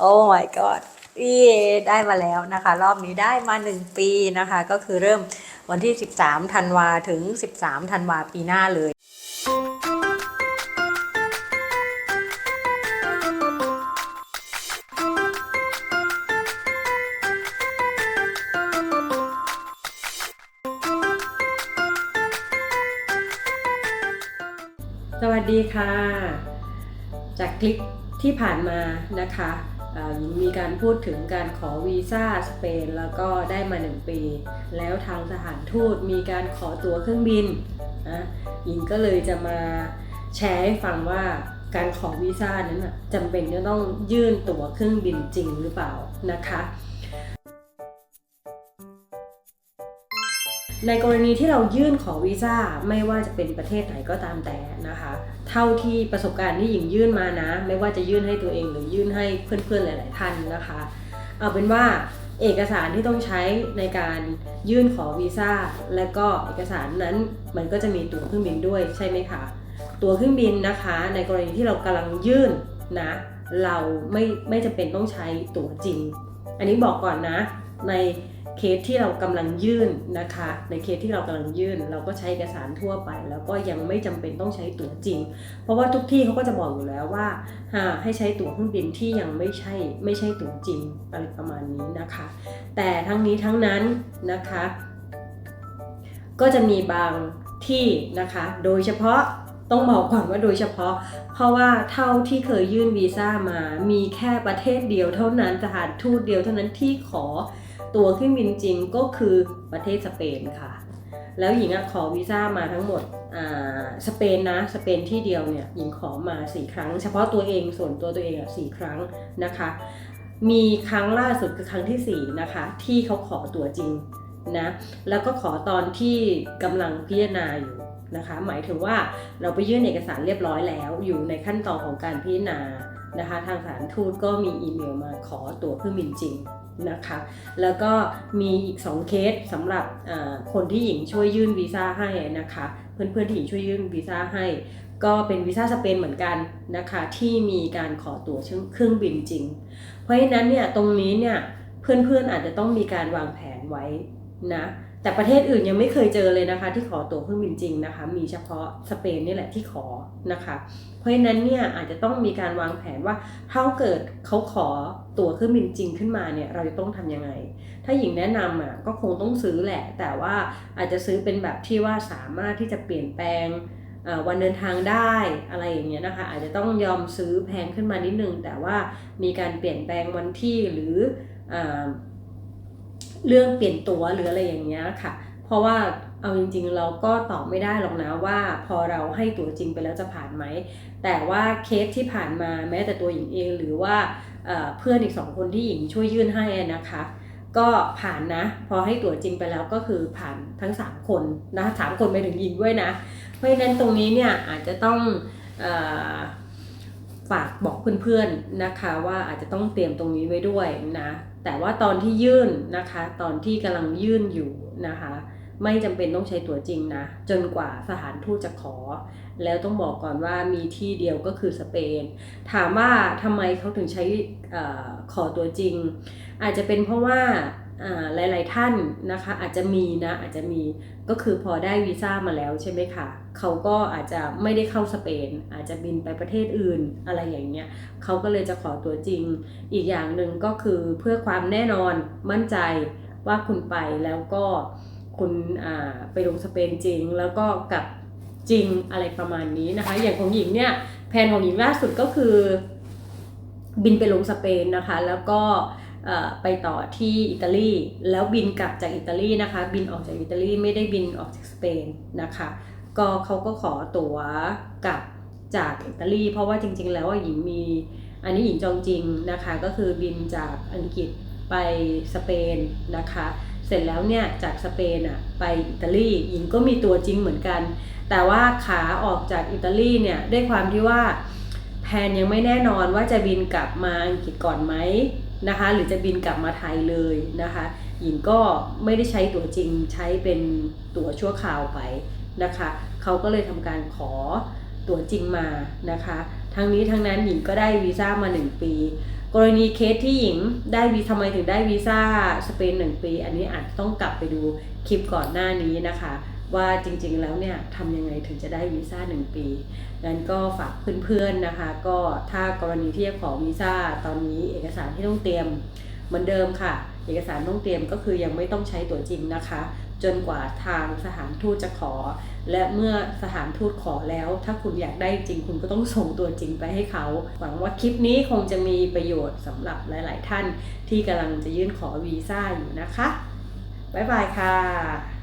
โอ้ my god อีได้มาแล้วนะคะ รอบนี้ได้มา 1 ปีนะคะ ก็คือเริ่มวันที่ 13ธันวาถึง 13ธันวาปีหน้าเลยสวัสดีค่ะ จากคลิปที่ผ่านมานะคะ มีการพูดถึงการขอวีซ่าสเปนแล้วก็ได้มา 1 ปี แล้วทางสถานทูตมีการขอตั๋วเครื่องบินนะหญิงก็เลยจะมาแชร์ให้ฟังว่าการขอวีซ่านั้นน่ะจำเป็นจะต้องยื่นตั๋วเครื่องบินจริงหรือเปล่านะคะ ในกรณีที่เรายื่นขอวีซ่าไม่ว่าจะเป็นประเทศไหนก็ตามแต่นะคะ เท่าที่ประสบการณ์ที่หญิงยื่นมานะ ไม่ว่าจะยื่นให้ตัวเองหรือยื่นให้เพื่อนๆหลาย ๆ ท่านนะคะ เอาเป็นว่าเอกสารที่ต้องใช้ในการยื่นขอวีซ่าและก็เอกสารนั้นมันก็จะมีตั๋วเครื่องบินด้วยใช่ไหมคะตั๋วเครื่องบินนะคะ ในกรณีที่เรากำลังยื่นนะเราไม่ไม่จำเป็นต้องใช้ตั๋วจริง อันนี้บอกก่อนนะใน เคสที่เรากำลังยื่นนะคะ ในเคสที่เรากำลังยื่น เราก็ใช้เอกสารทั่วไป แล้วก็ยังไม่จำเป็นต้องใช้ตั๋วจริง เพราะว่าทุกที่เขาก็จะบอกอยู่แล้วว่าหาให้ใช้ตั๋วเครื่องบินที่ยังไม่ใช่ไม่ใช่ตั๋วจริงอะไรประมาณนี้นะคะ แต่ทั้งนี้ทั้งนั้นนะคะ ก็จะมีบางที่นะคะ โดยเฉพาะต้องบอกก่อนว่าโดยเฉพาะ เพราะว่าเท่าที่เคยยื่นวีซ่ามา มีแค่ประเทศเดียวเท่านั้นสถานทูตเดียวเท่านั้นที่ขอ ตัวเครื่องบินจริงก็คือประเทศสเปนค่ะ แล้วหญิงอะขอวีซ่ามาทั้งหมดอ่าสเปนนะสเปนที่เดียวเนี่ยหญิงขอมา 4 ครั้ง เฉพาะตัวเองส่วนตัวตัวเองอะ4ครั้งนะคะ มีครั้งล่าสุดคือครั้งที่ 4 นะคะ ที่เขาขอตัวจริงนะแล้วก็ขอตอนที่กำลังพิจารณาอยู่นะคะ หมายถึงว่าเราไปยื่นเอกสารเรียบร้อยแล้ว อยู่ในขั้นตอนของการพิจารณา นะคะทางสถารทูตก็มีอีเมลมาขอตั๋วเครื่องบินจริงนะคะแล้วก็มีอีก 2 เคสสำหรับคนที่หญิงช่วยยื่นวีซ่าให้นะคะเพื่อนๆที่หญิงช่วยยื่นวีซ่าให้ ก็เป็นวีซ่าสเปนเหมือนกันนะคะที่มีการขอตั๋วเครื่องบินจริง เพราะฉะนั้นเนี่ยตรงนี้เนี่ยเพื่อนๆอาจจะต้องมีการวางแผนไว้นะ แต่ประเทศอื่นยังไม่เคยเจอเลยนะคะ ที่ขอตั๋วเครื่องบินจริงนะคะ มีเฉพาะสเปนนี่แหละที่ขอนะคะ เพราะฉะนั้นเนี่ยอาจจะต้องมีการวางแผนว่าถ้าเกิดเขาขอตั๋วเครื่องบินจริงขึ้นมาเนี่ยเราจะต้องทำยังไง ถ้าหญิงแนะนำอะก็คงต้องซื้อแหละ แต่ว่าอาจจะซื้อเป็นแบบที่ว่าสามารถที่จะเปลี่ยนแปลงวันเดินทางได้อะไรอย่างเงี้ยนะคะ อาจจะต้องยอมซื้อแพงขึ้นมานิดนึง แต่ว่ามีการเปลี่ยนแปลงวันที่หรืออ เรื่องเปลี่ยนตัวหรืออะไรอย่างเงี้ยค่ะ เพราะว่าเอาจริงๆเราก็ตอบไม่ได้หรอกนะว่า พอเราให้ตัวจริงไปแล้วจะผ่านไหม แต่ว่าเคสที่ผ่านมาแม้แต่ตัวหญิงเองหรือว่าเเพื่อนอีกสองคนที่หญิงช่วยยื่นให้นะคะ ก็ผ่านนะ พอให้ตัวจริงไปแล้วก็คือผ่านทั้ง 3 คนนะสามคนไปถึงหญิงด้วยนะ เพราะฉะนั้นตรงนี้เนี่ยอาจจะต้องอ ฝากบอกเพื่อนๆนะคะว่าอาจจะต้องเตรียมตรงนี้ไว้ด้วยนะ แต่ว่าตอนที่ยื่นนะคะ ตอนที่กำลังยื่นอยู่นะคะ ไม่จำเป็นต้องใช้ตั๋วจริงนะ จนกว่าสถานทูตจะขอ แล้วต้องบอกก่อนว่ามีที่เดียวก็คือสเปน ถามว่าทำไมเขาถึงใช้ออขอตัวจริง อาจจะเป็นเพราะว่า หลาย ๆ ท่านนะคะอาจจะมีนะอาจจะมีก็คือพอได้วีซ่ามาแล้วใช่ไหมคะเขาก็อาจจะไม่ได้เข้าสเปน อาจจะบินไปประเทศอื่นอะไรอย่างเงี้ยเขาก็เลยจะขอตัวจริง อีกอย่างหนึ่งก็คือเพื่อความแน่นอนมั่นใจว่าคุณไปแล้วก็คุณไปลงสเปนจริง แล้วก็กลับจริงอะไรประมาณนี้นะคะ อย่างของหญิงเนี่ยแผนของหญิงล่าสุดก็คือ บินไปลงสเปนนะคะ แล้วก็ ไปต่อที่อิตาลีแล้วบินกลับจากอิตาลีนะคะ บินออกจากอิตาลีไม่ได้บินออกจากสเปนนะคะ ก็เขาก็ขอตั๋วกลับจากอิตาลีเพราะว่าจริง ๆ แล้วว่าหญิงมีอันนี้หญิงจองจริงนะคะ ก็คือบินจากอังกฤษไปสเปนนะคะ เสร็จแล้วเนี่ยจากสเปนอะไปอิตาลีหญิงก็มีตัวจริงเหมือนกัน แต่ว่าขาออกจากอิตาลีเนี่ยด้วยความที่ว่าแพนยังไม่แน่นอนว่าจะบินกลับมาอังกฤษก่อนไหม นะคะ หรือจะบินกลับมาไทยเลยนะคะ หญิงก็ไม่ได้ใช้ตั๋วจริงใช้เป็นตั๋วชั่วคราวไปนะคะเขาก็เลยทำการขอตั๋วจริงมานะคะ ทั้งนี้ทั้งนั้นหญิงก็ได้วีซ่ามา 1 ปี กรณีเคสที่หญิงได้วีทำไมถึงได้วีซ่าสเปนหนึ่งปี อันนี้อาจต้องกลับไปดูคลิปก่อนหน้านี้นะคะ ว่าจริงๆแล้วเนี่ยทำยังไงถึงจะได้วีซ่าหนึ่งปีงั้นก็ฝากเพื่อนๆนะคะ ก็ถ้ากรณีที่จะขอวีซ่าตอนนี้เอกสารที่ต้องเตรียมเหมือนเดิมค่ะ เอกสารต้องเตรียมก็คือยังไม่ต้องใช้ตัวจริงนะคะ จนกว่าทางสถานทูตจะขอ และเมื่อสถานทูตขอแล้ว ถ้าคุณอยากได้จริงคุณก็ต้องส่งตัวจริงไปให้เขาหวังว่าคลิปนี้คงจะมีประโยชน์สำหรับหลาย ๆ ท่านที่กำลังจะยื่นขอวีซ่าอยู่นะคะบ๊ายบายค่ะ